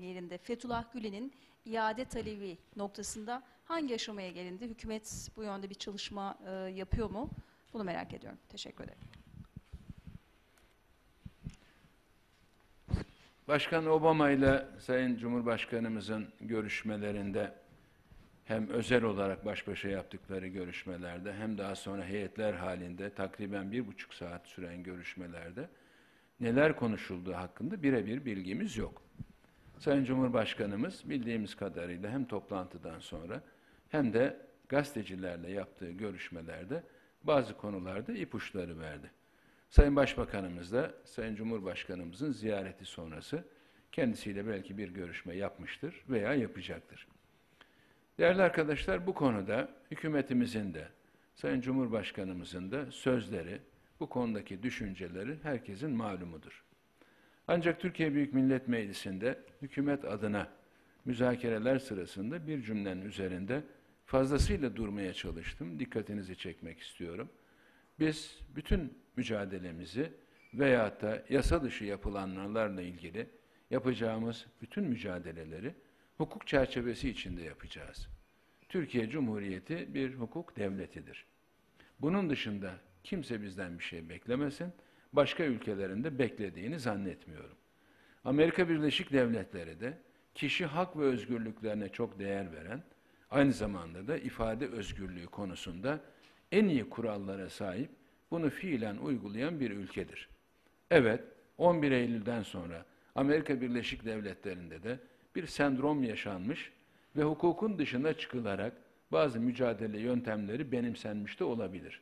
yerinde Fethullah Gülen'in iade talebi noktasında hangi aşamaya gelindi? Hükümet bu yönde bir çalışma e, yapıyor mu? Bunu merak ediyorum. Teşekkür ederim. Başkan Obama ile Sayın Cumhurbaşkanımızın görüşmelerinde hem özel olarak baş başa yaptıkları görüşmelerde hem daha sonra heyetler halinde takriben bir buçuk saat süren görüşmelerde neler konuşulduğu hakkında birebir bilgimiz yok. Sayın Cumhurbaşkanımız bildiğimiz kadarıyla hem toplantıdan sonra hem de gazetecilerle yaptığı görüşmelerde bazı konularda ipuçları verdi. Sayın Başbakanımız da Sayın Cumhurbaşkanımızın ziyareti sonrası kendisiyle belki bir görüşme yapmıştır veya yapacaktır. Değerli arkadaşlar bu konuda hükümetimizin de Sayın Cumhurbaşkanımızın da sözleri, bu konudaki düşünceleri herkesin malumudur. Ancak Türkiye Büyük Millet Meclisi'nde hükümet adına müzakereler sırasında bir cümlenin üzerinde fazlasıyla durmaya çalıştım. Dikkatinizi çekmek istiyorum. Biz bütün mücadelemizi veyahut da yasa dışı yapılanlarla ilgili yapacağımız bütün mücadeleleri hukuk çerçevesi içinde yapacağız. Türkiye Cumhuriyeti bir hukuk devletidir. Bunun dışında kimse bizden bir şey beklemesin. Başka ülkelerin de beklediğini zannetmiyorum. Amerika Birleşik Devletleri de kişi hak ve özgürlüklerine çok değer veren, aynı zamanda da ifade özgürlüğü konusunda en iyi kurallara sahip, bunu fiilen uygulayan bir ülkedir. Evet, 11 Eylül'den sonra Amerika Birleşik Devletleri'nde de bir sendrom yaşanmış ve hukukun dışına çıkılarak bazı mücadele yöntemleri benimsenmiş de olabilir.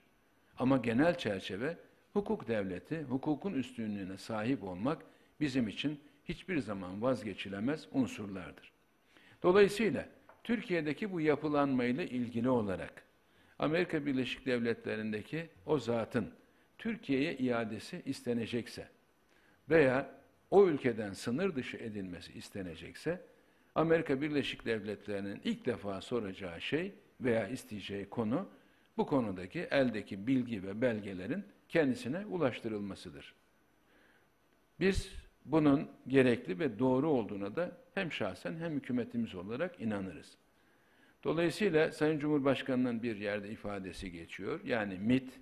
Ama genel çerçeve hukuk devleti, hukukun üstünlüğüne sahip olmak bizim için hiçbir zaman vazgeçilemez unsurlardır. Dolayısıyla Türkiye'deki bu yapılanmayla ilgili olarak Amerika Birleşik Devletleri'ndeki o zatın Türkiye'ye iadesi istenecekse veya o ülkeden sınır dışı edilmesi istenecekse Amerika Birleşik Devletleri'nin ilk defa soracağı şey veya isteyeceği konu bu konudaki eldeki bilgi ve belgelerin kendisine ulaştırılmasıdır. Biz bunun gerekli ve doğru olduğuna da hem şahsen hem hükümetimiz olarak inanırız. Dolayısıyla Sayın Cumhurbaşkanı'nın bir yerde ifadesi geçiyor. Yani MIT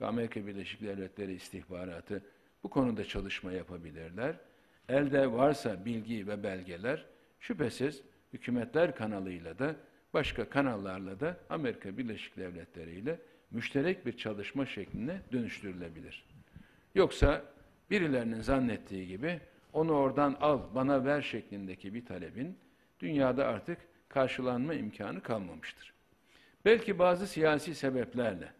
ve Amerika Birleşik Devletleri istihbaratı bu konuda çalışma yapabilirler. Elde varsa bilgi ve belgeler şüphesiz hükümetler kanalıyla da başka kanallarla da Amerika Birleşik Devletleri ile müşterek bir çalışma şekline dönüştürülebilir. Yoksa birilerinin zannettiği gibi onu oradan al, bana ver şeklindeki bir talebin dünyada artık karşılanma imkanı kalmamıştır. Belki bazı siyasi sebeplerle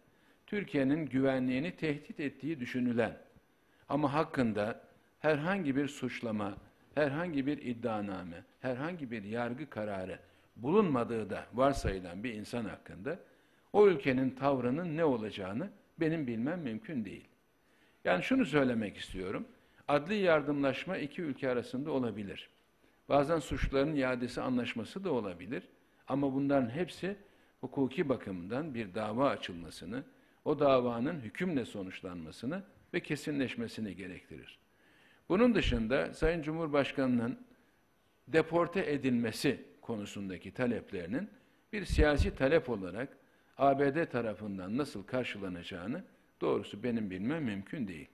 Türkiye'nin güvenliğini tehdit ettiği düşünülen ama hakkında herhangi bir suçlama, herhangi bir iddianame, herhangi bir yargı kararı bulunmadığı da varsayılan bir insan hakkında o ülkenin tavrının ne olacağını benim bilmem mümkün değil. Yani şunu söylemek istiyorum. Adli yardımlaşma iki ülke arasında olabilir. Bazen suçların iadesi anlaşması da olabilir. Ama bunların hepsi hukuki bakımdan bir dava açılmasını, o davanın hükümle sonuçlanmasını ve kesinleşmesini gerektirir. Bunun dışında Sayın Cumhurbaşkanı'nın deporte edilmesi konusundaki taleplerinin bir siyasi talep olarak ABD tarafından nasıl karşılanacağını doğrusu benim bilmem mümkün değil.